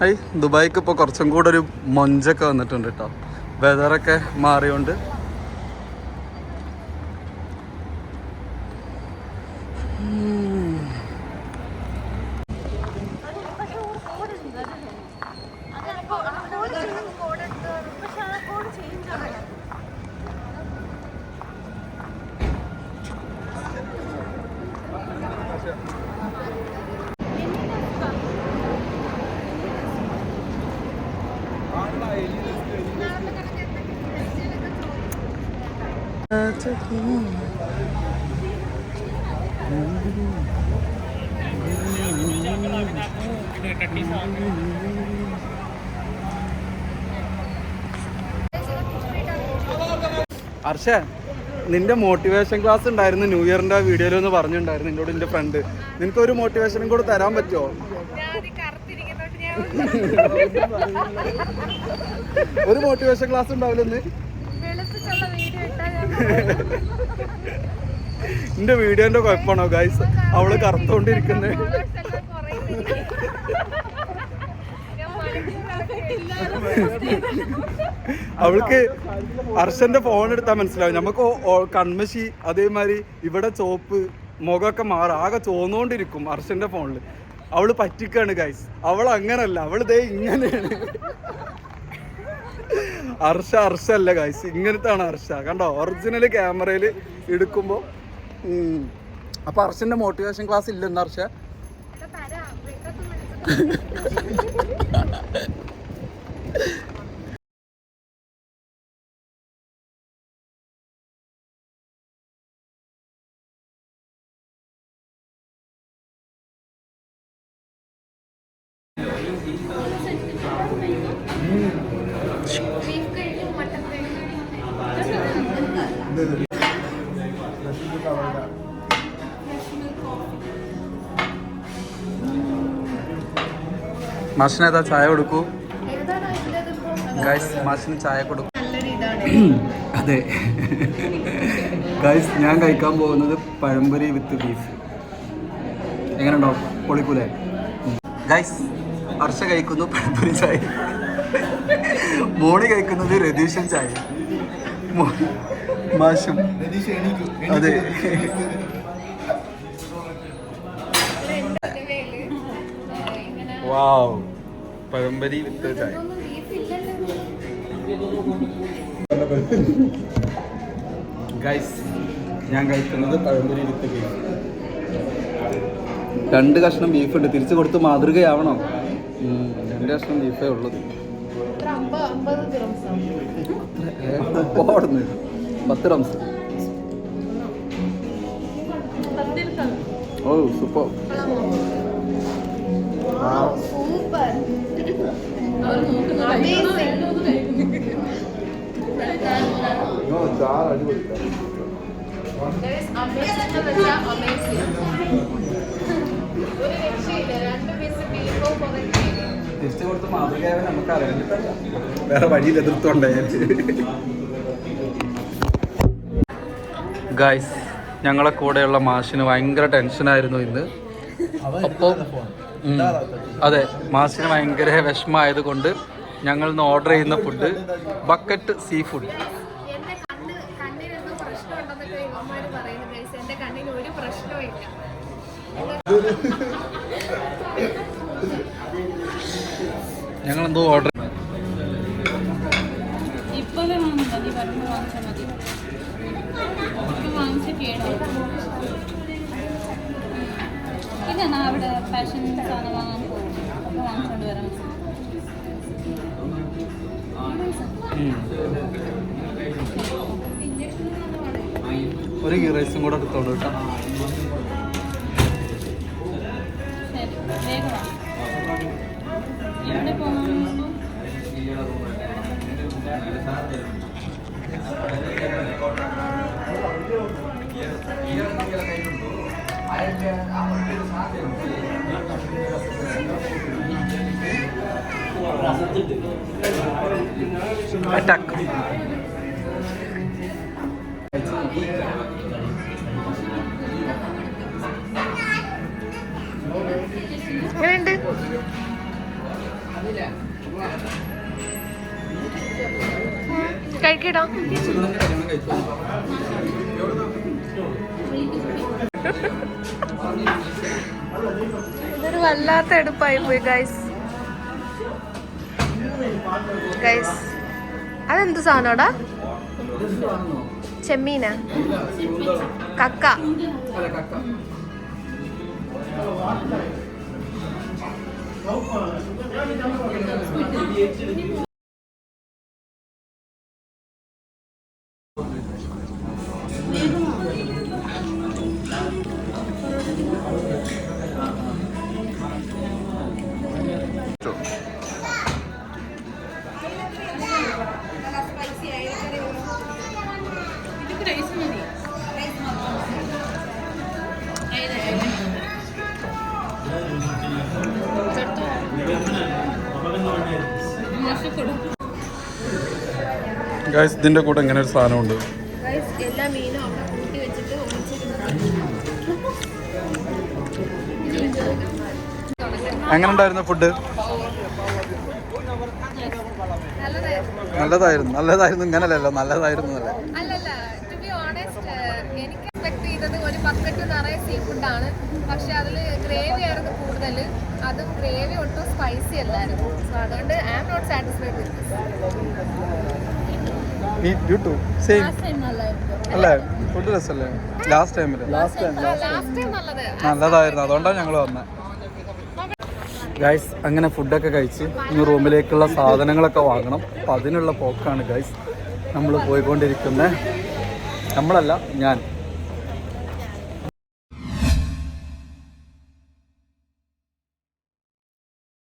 I ദുബായിക്ക് ഇപ്പോൾ കുറച്ചും കൂടെ ഒരു മൊഞ്ചൊക്കെ വന്നിട്ടുണ്ട് കേട്ടോ വെതറൊക്കെ മാറിയോണ്ട്. ഹർഷ നിന്റെ മോട്ടിവേഷൻ ക്ലാസ് ഉണ്ടായിരുന്നു ന്യൂ ഇയറിന്റെ വീഡിയോയിൽ ഒന്ന് പറഞ്ഞിട്ടുണ്ടായിരുന്നു നിന്നോട് എന്റെ ഫ്രണ്ട് നിനക്ക് ഒരു മോട്ടിവേഷനും കൂടെ തരാൻ പറ്റുമോ ഒരു മോട്ടിവേഷൻ ക്ലാസ് ഉണ്ടാവില്ല ഇന്ന്? എന്റെ വീഡിയോന്റെ കുഴപ്പമാണോ ഗൈസ് അവൾ കറുത്തോണ്ടിരിക്കുന്നേ. അവൾക്ക് അർഷന്റെ ഫോൺ എടുത്താൽ മനസ്സിലാവും. നമുക്ക് കൺമശി അതേമാതിരി ഇവിടെ ചോപ്പ് മുഖമൊക്കെ മാറും. ആകെ ചോന്നുകൊണ്ടിരിക്കും അർഷന്റെ ഫോണിൽ അവൾ പറ്റിക്കാണ് ഗൈസ് അവൾ അങ്ങനല്ല അവൾ ദേ ഇങ്ങനെയാണ്. ഹർഷ അർഷ അല്ല ഗൈസ് ഇങ്ങനത്തെ ആണ് അർഷ. കണ്ടോ? ഒറിജിനൽ ക്യാമറയിൽ എടുക്കുമ്പോ അപ്പോൾ അപ്പൊ അർഷന്റെ മോട്ടിവേഷൻ ക്ലാസ് ഇല്ലെന്ന് അർഷ? ബീഫ് മാഷിന് ഏതാ ചായ കൊടുക്കൂ? ഗൈസ് മാഷിന് ചായ കൊടുക്കൂ. അതെ. ഗൈസ് ഞാൻ കഴിക്കാൻ പോകുന്നത് പഴംപൊരി വിത്ത് ബീഫ് എങ്ങനെയുണ്ടോ? പൊളിക്കൂലേ? ഗൈസ് ഹർഷ കഴിക്കുന്നു പഴംപൊരി ചായ. മോണി കഴിക്കുന്നത് രതീഷൻ ചായ. മാഷും അതെ. ഇങ്ങനെ വാവ്. പഴംപൊരി വിത്ത് ചായ. ഗൈസ് ഞാൻ കഴിക്കുന്നത് പഴംപരി വിത്ത് ബീഫ് രണ്ട് കഷ്ണം ബീഫ് ഉണ്ട്. തിരിച്ചു കൊടുത്ത് മാതൃകയാവണം. രണ്ട് കഷ്ണം ബീഫേ ഉള്ളത് ഇത്ര പത്ത് റംസ് ഓ സൂപ്പർ തിരിച്ചു കൊടുത്ത് മാതൃകയാവാൻ നമുക്ക് അറിയാനിട്ടല്ല വേറെ വഴിയിൽ എതിർത്തുണ്ടായാൽ ഗായ്സ് ഞങ്ങളെ കൂടെയുള്ള മാഷിന് ഭയങ്കര ടെൻഷനായിരുന്നു ഇന്ന്. അപ്പോൾ അതെ മാഷിന് ഭയങ്കര വിഷമമായത് കൊണ്ട് ഞങ്ങൾ ഇന്ന് ഓർഡർ ചെയ്യുന്ന ഫുഡ് ബക്കറ്റ് സീ ഫുഡ് ഞങ്ങൾ എന്തോ ഓർഡർ ഇപ്പോഴേ മതി വരുമ്പോൾ വാങ്ങിച്ചാൽ മതി. അവിടെ വാങ്ങാൻ പോകും ഒരു ഗീ റൈസും കൂടെ എടുത്തോണ്ട് കേട്ടോ. എവിടെ പോകണം അറ്റാക്ക് എങ്ങനെയുണ്ട്? കഴിക്കട്ടോ ഇതൊരു വല്ലാത്ത എടുപ്പായി പോയി ഗൈസ് ഗൈസ് അതെന്ത് സാധനോടാ ചെമ്മീന? കക്ക. ഇതിക്ക് ഗൈസ് ഇതിന്റെ കൂടെ ഇങ്ങനെ ഒരു സാധനമുണ്ട്. എങ്ങനെ ഉണ്ടായിരുന്നു ഫുഡ് നല്ലതായിരുന്നു. നല്ലതായിരുന്നു. ഇങ്ങനല്ലല്ലോ. നല്ലതായിരുന്നു അല്ലേ എനിക്ക് എക്സ്പെക്ട് ചെയ്തത് ഒരു ബക്കറ്റ് നിറയെ സീ ഫുഡാണ് പക്ഷെ അതിൽ ഗ്രേവി ആയിരുന്നു കൂടുതൽ. അതും ഗ്രേവി ഒട്ടും സ്പൈസി അല്ലായിരുന്നു. സോ അതുകൊണ്ട് I am not satisfied with നല്ലതായിരുന്നു. അതുകൊണ്ടാണ് ഞങ്ങൾ വന്നത് ഗൈസ് അങ്ങനെ ഫുഡൊക്കെ കഴിച്ച് ഇനി റൂമിലേക്കുള്ള സാധനങ്ങളൊക്കെ വാങ്ങണം. അപ്പം അതിനുള്ള പോക്കാണ് ഗൈസ് നമ്മൾ പോയിക്കൊണ്ടിരിക്കുന്നത് നമ്മളല്ല ഞാൻ.